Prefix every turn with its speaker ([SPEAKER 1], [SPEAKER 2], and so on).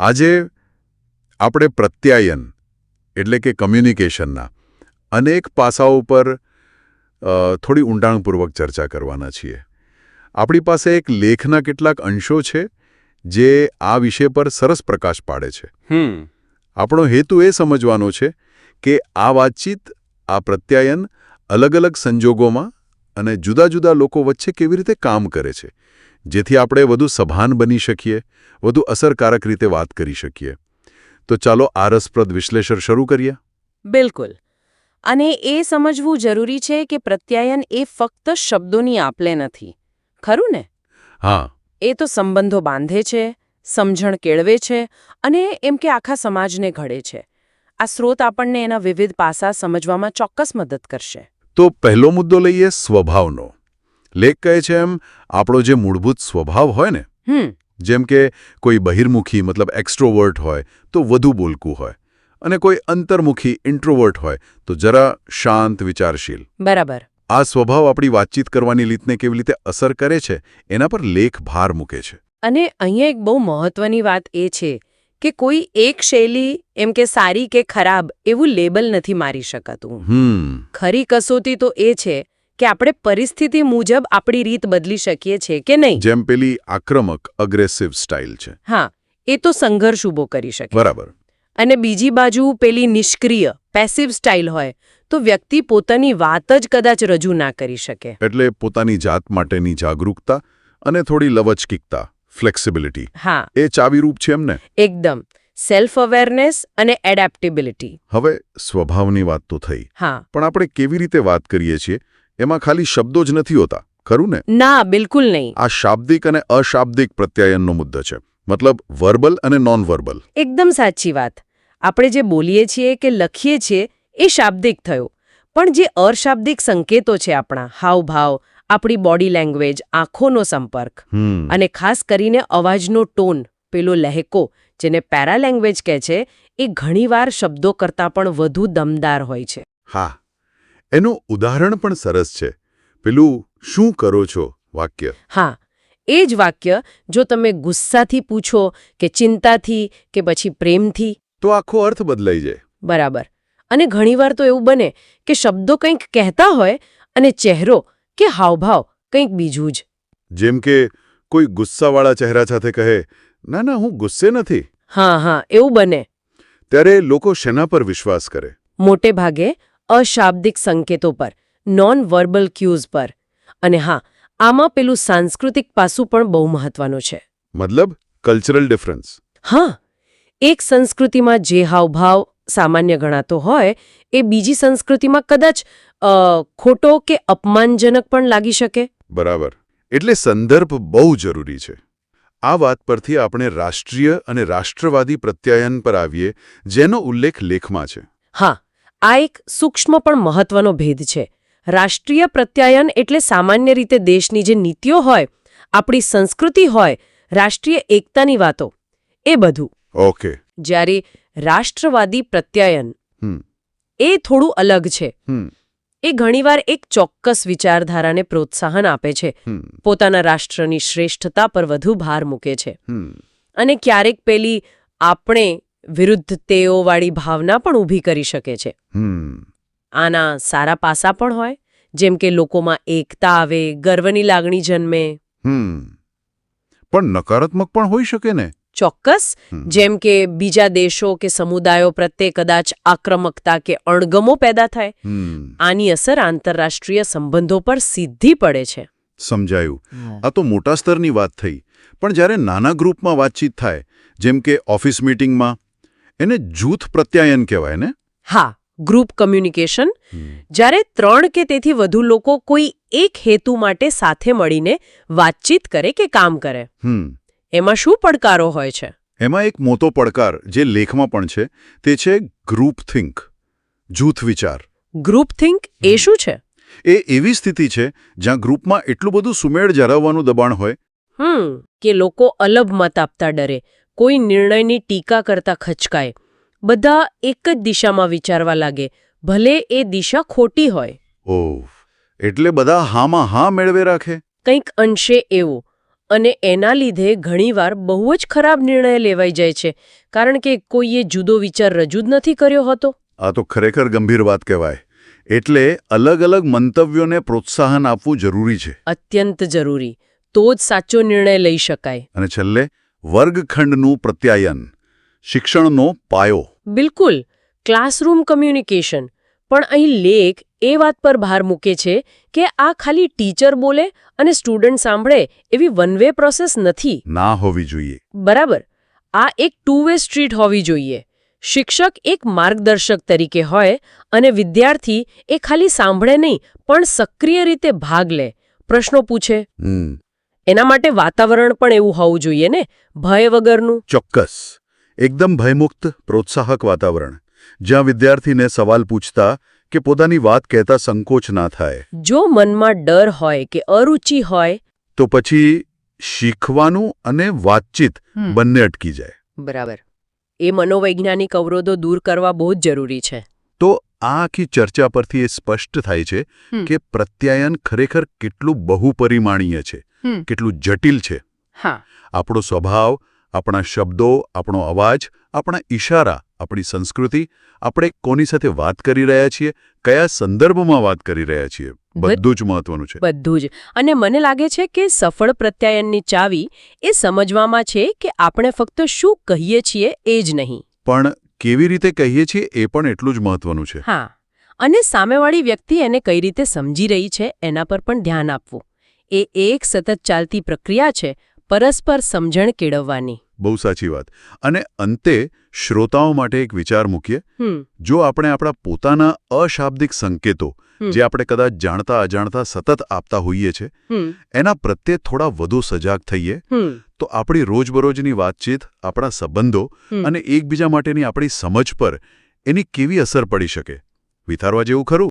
[SPEAKER 1] આજે આપણે પ્રત્યાયન એટલે કે કમ્યુનિકેશનના અનેક પાસાઓ પર થોડી ઊંડાણપૂર્વક ચર્ચા કરવાના છીએ. આપણી પાસે એક લેખના કેટલાક અંશો છે જે આ વિષય પર સરસ પ્રકાશ પાડે છે. આપણો હેતુ એ સમજવાનો છે કે આ વાતચીત આ પ્રત્યાયન અલગ અલગ સંજોગોમાં અને જુદા જુદા લોકો વચ્ચે કેવી રીતે કામ કરે છે. જેથી આપણે વધુ સભાન બની શકીએ વધુ અસરકારક રીતે વાત કરી શકીએ. તો ચાલો આ રસપ્રદ વિશ્લેષણ શરૂ કરીએ.
[SPEAKER 2] બિલકુલ. અને એ સમજવું જરૂરી છે કે પ્રત્યાયન એ ફક્ત શબ્દોની આપલે નથી. ખરું ને?
[SPEAKER 1] હા.
[SPEAKER 2] એ તો સંબંધો બાંધે છે સમજણ કેળવે છે અને એમ કે આખા સમાજને ઘડે છે. આ સ્રોત આપણને એના વિવિધ પાસા સમજવામાં ચોક્કસ મદદ કરશે.
[SPEAKER 1] તો પહેલો મુદ્દો લઈએ સ્વભાવનો. લેખ કહે છે એમ આપણો જે મૂળભૂત સ્વભાવ હોય ને જેમ કે કોઈ બહિર્મુખી મતલબ એક્સ્ટ્રોવર્ટ હોય તો વધુ બોલકું હોય. અને કોઈ અંતર્મુખી ઇન્ટ્રોવર્ટ હોય તો જરા શાંત વિચારશીલ.
[SPEAKER 2] બરાબર.
[SPEAKER 1] આ સ્વભાવ આપણી વાતચીત કરવાની રીતને કેવી રીતે અસર કરે છે એના પર લેખ ભાર મૂકે છે.
[SPEAKER 2] અને અહીંયા એક બહુ મહત્વની વાત એ છે કે કોઈ એક શૈલી એમ કે સારી કે ખરાબ એવું લેબલ નથી મારી શકાતું.
[SPEAKER 1] હમ.
[SPEAKER 2] ખરી કસોટી તો એ છે કે આપણે પરિસ્થિતિ મુજબ આપણી રીત બદલી શકીએ છીએ કે નહીં?
[SPEAKER 1] જેમ પેલી આક્રમક અગ્રેસિવ સ્ટાઇલ છે.
[SPEAKER 2] હા એ તો સંઘર્ષ ઊભો કરી શકે.
[SPEAKER 1] બરાબર.
[SPEAKER 2] અને બીજી બાજુ પેલી નિષ્ક્રિય પેસિવ સ્ટાઇલ હોય તો વ્યક્તિ પોતાની વાત જ કદાચ રજૂ ના કરી શકે.
[SPEAKER 1] એટલે પોતાની જાત માટેની જાગરૂકતા અને થોડી લવચકિકતા ફ્લેક્સિબિલિટી
[SPEAKER 2] હા.
[SPEAKER 1] એ ચાવીરૂપ છે એમને?
[SPEAKER 2] એકદમ. સેલ્ફ અવેરનેસ અને એડેપ્ટેબિલિટી
[SPEAKER 1] હવે સ્વભાવની વાત તો થઈ.
[SPEAKER 2] હા.
[SPEAKER 1] પણ આપણે કેવી રીતે વાત કરીએ છીએ? એમાં ખાલી શબ્દો જ નથી હોતા ખરું ને?
[SPEAKER 2] ના બિલકુલ નહીં.
[SPEAKER 1] આ શાબ્દિક અને અશાબ્દિક પ્રત્યાયનનો મુદ્દો છે. મતલબ વર્બલ અને નોન વર્બલ
[SPEAKER 2] એકદમ સાચી વાત. આપણે જે બોલીએ છીએ કે લખીએ છીએ એ શાબ્દિક થયો. પણ જે અશાબ્દિક સંકેતો છે આપણા હાવભાવ આપણી બોડી લેંગ્વેજ આંખોનો સંપર્ક અને ખાસ કરીને અવાજનો ટોન પેલો લહેકો જેને પેરાલેંગ્વેજ કહે છે એ ઘણીવાર શબ્દો કરતાં પણ વધુ દમદાર હોય છે.
[SPEAKER 1] હા એનું ઉદાહરણ પણ સરસ છે. પેલું શું કરો છો? વાક્ય.
[SPEAKER 2] હા એ જ વાક્ય જો તમે ગુસ્સાથી પૂછો કે ચિંતાથી કે પછી પ્રેમથી.
[SPEAKER 1] તો આખો અર્થ બદલાઈ જાય.
[SPEAKER 2] બરાબર. અને ઘણીવાર તો એવું બને કે શબ્દો કંઈક કહેતા હોય અને ચહેરો કે હાવભાવ કંઈક બીજું જ.
[SPEAKER 1] જેમ કે કોઈ ગુસ્સાવાળા ચહેરા સાથે કહે ના ના હું ગુસ્સે નથી
[SPEAKER 2] હા હા એવું બને.
[SPEAKER 1] ત્યારે લોકો શેના પર વિશ્વાસ કરે?
[SPEAKER 2] મોટે ભાગે અશાબ્દિક સંકેતો પર નોન વર્બલ ક્યુઝ પર. અને હા આમાં પેલું સાંસ્કૃતિક પાસું પણ બહુ મહત્વનું છે.
[SPEAKER 1] મતલબ કલ્ચરલ ડિફરન્સ
[SPEAKER 2] હા એક સંસ્કૃતિમાં જે હાવભાવ સામાન્ય ગણાતો હોય એ બીજી સંસ્કૃતિમાં કદાચ ખોટો કે અપમાનજનક પણ લાગી શકે.
[SPEAKER 1] બરાબર. એટલે સંદર્ભ બહુ જરૂરી છે. આ વાત પરથી આપણે રાષ્ટ્રીય અને રાષ્ટ્રવાદી પ્રત્યાયન પર આવીએ જેનો ઉલ્લેખ લેખમાં છે.
[SPEAKER 2] હા આ એક સૂક્ષ્મ પણ મહત્વનો ભેદ છે. રાષ્ટ્રીય પ્રત્યાયન એટલે સામાન્ય રીતે દેશની જે નીતિઓ હોય આપણી સંસ્કૃતિ હોય રાષ્ટ્રીય એકતાની વાતો. એ બધું.
[SPEAKER 1] ઓકે.
[SPEAKER 2] જ્યારે રાષ્ટ્રવાદી પ્રત્યાયન એ થોડું અલગ છે. એ ઘણીવાર એક ચોક્કસ વિચારધારાને પ્રોત્સાહન આપે છે. પોતાના રાષ્ટ્રની શ્રેષ્ઠતા પર વધુ ભાર મૂકે છે. અને ક્યારેક પેલી આપણે વિરુદ્ધ તેઓવાળી ભાવના પણ ઊભી કરી શકે છે. આના સારા પાસા પણ હોય જેમ કે લોકોમાં એકતા આવે ગર્વની લાગણી જન્મે.
[SPEAKER 1] હમ. પણ નકારાત્મક પણ હોઈ શકે ને?
[SPEAKER 2] ચોક્કસ. જેમ કે બીજા દેશો કે સમુદાયો પ્રત્યે કદાચ આક્રમકતા કે અણગમો પેદા થાય આની અસર આંતરરાષ્ટ્રીય સંબંધો પર સીધી પડે છે.
[SPEAKER 1] સમજાયું. આ તો મોટા સ્તરની વાત થઈ. પણ જ્યારે નાના ગ્રુપમાં વાતચીત થાય જેમ કે ઓફિસ મીટિંગમાં એને જૂથ પ્રત્યાયન કહેવાય ને?
[SPEAKER 2] હા ગ્રુપ કમ્યુનિકેશન જ્યારે ત્રણ કે તેથી વધુ લોકો કોઈ એક હેતુ માટે સાથે મળીને વાતચીત કરે કે કામ કરે. એમાં શું પડકારો હોય છે?
[SPEAKER 1] એમાં એક મોટો પડકાર જે લેખમાં પણ છે તે છે ગ્રુપ થિંક જૂથ વિચાર.
[SPEAKER 2] ગ્રુપ થિંક એ શું છે?
[SPEAKER 1] એ એવી સ્થિતિ છે જ્યાં ગ્રુપમાં એટલું બધું સુમેળ જરાવવાનું દબાણ હોય.
[SPEAKER 2] હમ કે લોકો અલગ મત આપતા ડરે. કોઈ નિર્ણયની ટીકા કરતા ખચકાય. બધા એક જ દિશામાં વિચારવા લાગે ભલે એ દિશા ખોટી હોય.
[SPEAKER 1] ઓહ એટલે બધા હામાં હા મેળવે રાખે?
[SPEAKER 2] કંઈક અંશે એવું. અને એના લીધે ઘણીવાર બહુ જ ખરાબ નિર્ણય લેવાઈ જાય છે કારણ કે કોઈએ જુદો વિચાર રજૂ જ નથી કર્યો હતો.
[SPEAKER 1] આ તો ખરેખર ગંભીર વાત કહેવાય. એટલે અલગ અલગ મંતવ્યોને પ્રોત્સાહન આપવું જરૂરી છે.
[SPEAKER 2] અત્યંત જરૂરી. તો જ સાચો નિર્ણય લઈ શકાય.
[SPEAKER 1] અને છેલ્લે વર્ગખંડનું પ્રત્યાયન શિક્ષણનો પાયો.
[SPEAKER 2] બિલકુલ. Classroom communication. પણ અહીં લેખ એ વાત પર ભાર મૂકે છે કે આ ખાલી ટીચર બોલે અને સ્ટુડન્ટ સાંભળે એવી વન વે પ્રોસેસ નથી.
[SPEAKER 1] ના હોવી જોઈએ.
[SPEAKER 2] બરાબર. આ એક ટુ વે સ્ટ્રીટ હોવી જોઈએ. શિક્ષક એક માર્ગદર્શક તરીકે હોય અને વિદ્યાર્થી એ ખાલી સાંભળે નહીં પણ સક્રિય રીતે ભાગ લે. પ્રશ્નો પૂછે. એના માટે વાતાવરણ પણ એવું હોવું જોઈએ ને? ભય વગરનું?
[SPEAKER 1] ચોક્કસ. એકદમ ભયમુક્ત પ્રોત્સાહક વાતાવરણ જ્યાં વિદ્યાર્થીને સવાલ પૂછતા કે પોતાની વાત કહેતા સંકોચ ના થાય.
[SPEAKER 2] જો મનમાં ડર હોય કે અરુચિ હોય
[SPEAKER 1] તો પછી શીખવાનું અને વાતચીત બંને અટકી જાય.
[SPEAKER 2] બરાબર. એ મનોવૈજ્ઞાનિક અવરોધો દૂર કરવા બહુ જ જરૂરી છે.
[SPEAKER 1] તો આ આખી ચર્ચા પરથી એ સ્પષ્ટ થાય છે કે પ્રત્યાયન ખરેખર કેટલું બહુપરિમાણીય છે. કેટલું જટિલ છે.
[SPEAKER 2] હા.
[SPEAKER 1] આપણો સ્વભાવ આપણા શબ્દો આપણો અવાજ આપણા ઈશારા આપણી સંસ્કૃતિ આપણે કોની સાથે વાત કરી રહ્યા છીએ કયા સંદર્ભમાં વાત કરી રહ્યા છીએ બધું જ મહત્વનું છે.
[SPEAKER 2] બધું જ. અને મને લાગે છે કે સફળ પ્રત્યાયનની ચાવી એ સમજવામાં છે કે આપણે ફક્ત શું કહીએ છીએ એ જ નહીં.
[SPEAKER 1] પણ કેવી રીતે કહીએ છીએ એ પણ એટલું જ મહત્વનું છે.
[SPEAKER 2] હા. અને સામેવાળી વ્યક્તિ એને કઈ રીતે સમજી રહી છે એના પર પણ ધ્યાન આપવું. એ એક સતત ચાલતી પ્રક્રિયા છે પરસ્પર સમજણ કેળવવાની.
[SPEAKER 1] બહુ સાચી વાત. અને અંતે શ્રોતાઓ માટે એક વિચાર મૂકીએ. જો આપણે આપણા પોતાના અશાબ્દિક સંકેતો જે આપણે કદાચ જાણતા અજાણતા સતત આપતા હોઈએ છીએ એના પ્રત્યે થોડા વધુ સજાગ થઈએ તો આપણી રોજબરોજની વાતચીત આપણા સંબંધો અને એકબીજા માટેની આપણી સમજ પર એની કેવી અસર પડી શકે? વિચારવા જેવું ખરું?